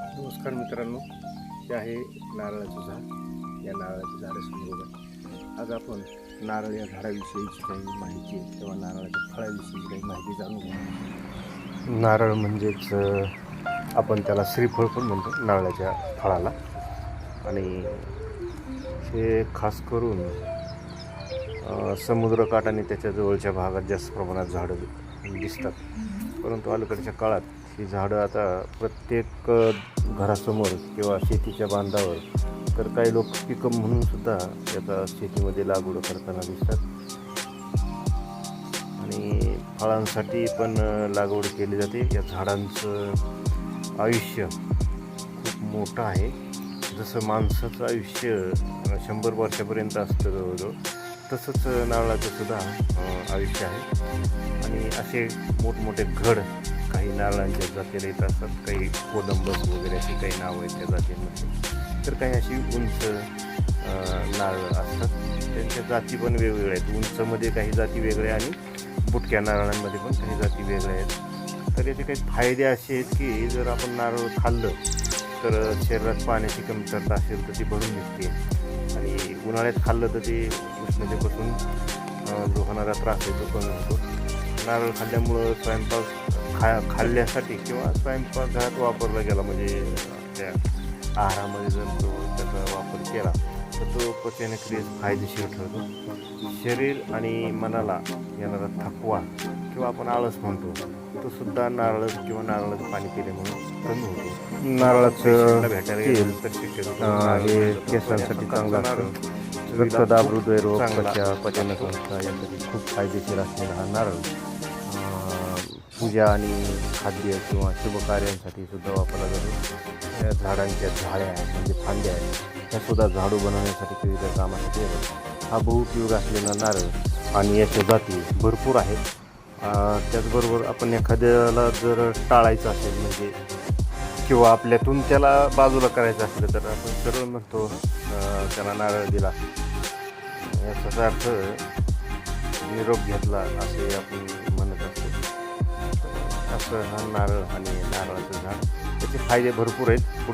नमस्कार मित्रांनो हे आहे नारळाचं झाड. या नारळाच्या झाडासंदर्भात आज आपण नारळ या झाडाविषयीची काही माहिती किंवा नारळाच्या फळाविषयीची काही माहिती जाणून घेऊ नारळ म्हणजेच आपण त्याला श्रीफळ पण म्हणतो नारळाच्या फळाला. आणि हे खास करून समुद्रकाठ आणि त्याच्या जवळच्या भागात जास्त प्रमाणात झाडं दिसतात. परंतु अलीकडच्या काळात ही झाडं आता प्रत्येक घरासमोर किंवा शेतीच्या बांधावर तर काही लोक पिकं म्हणून सुद्धा याचा शेतीमध्ये लागवड करताना दिसतात. आणि फळांसाठी पण लागवड केली जाते. या झाडांचं आयुष्य खूप मोठं आहे. जसं माणसाचं आयुष्य शंभर वर्षापर्यंत असतं जवळजवळ. तसंच नारळाचं सुद्धा आयुष्य आहे. आणि असे मोठमोठे घड काही नारळांच्या जातीला येत असतात काही कोदंबस वगैरे अशी काही नावं आहेत त्या जातींमध्ये. तर काही अशी उंच नारळ असतात. त्यांच्या जाती पण वेगवेगळ्या आहेत. उंचमध्ये काही जाती वेगळ्या आणि बुटक्या नारळांमध्ये पण काही जाती वेगळ्या आहेत. तर याचे काही फायदे असे आहेत की जर आपण नारळ खाल्लं तर शरीरात पाण्याची कमतरता असेल तर ती भरून निघते. आणि उन्हाळ्यात खाल्लं तर ते उष्णतेपासून जो होणारा त्रास आहे तो कमी होतो. नारळ खाल्ल्यामुळं स्वयंपाक खा खाल्ल्यासाठी किंवा स्वयंपाकघरात वापरला गेला म्हणजे आपल्या आहारामध्ये जर तो त्याचा वापर केला तर तो पचनक्रियेस फायदेशीर ठरतो. शरीर आणि मनाला येणारा थकवा किंवा आपण आळस म्हणतो तो सुद्धा नारळ किंवा नारळाचं पाणी पिल्यामुळे कमी होतो. नारळाचं भेटायला गेलं तर शक्यतो हे केसांसाठी चांगलं असतं. रक्तदाब हृदयरोग त्वचा पचनसंस्था यासाठी खूप फायदेशीर असलेला हा नारळ पूजा आणि खाद्य किंवा शुभ कार्यांसाठी सुद्धा वापरला जातो या झाडांच्या झाड्या आहेत म्हणजे फांद्या आहेत त्या सुद्धा झाडू बनवण्यासाठी विविध कामासाठी येतात हा बहुउपयोग असलेला नारळ आणि याच्या जाती भरपूर आहेत त्याचबरोबर आपण एखाद्याला जर टाळायचं असेल म्हणजे किंवा आपल्यातून त्याला बाजूला करायचं असलं तर आपण सरळ म्हणतो त्याला नारळ दिला. याचा अर्थ निरोप घेतला असे आपण म्हणत असतो. असं हा नारळ आणि नारळाचं झाड त्याचे फायदे भरपूर आहेत.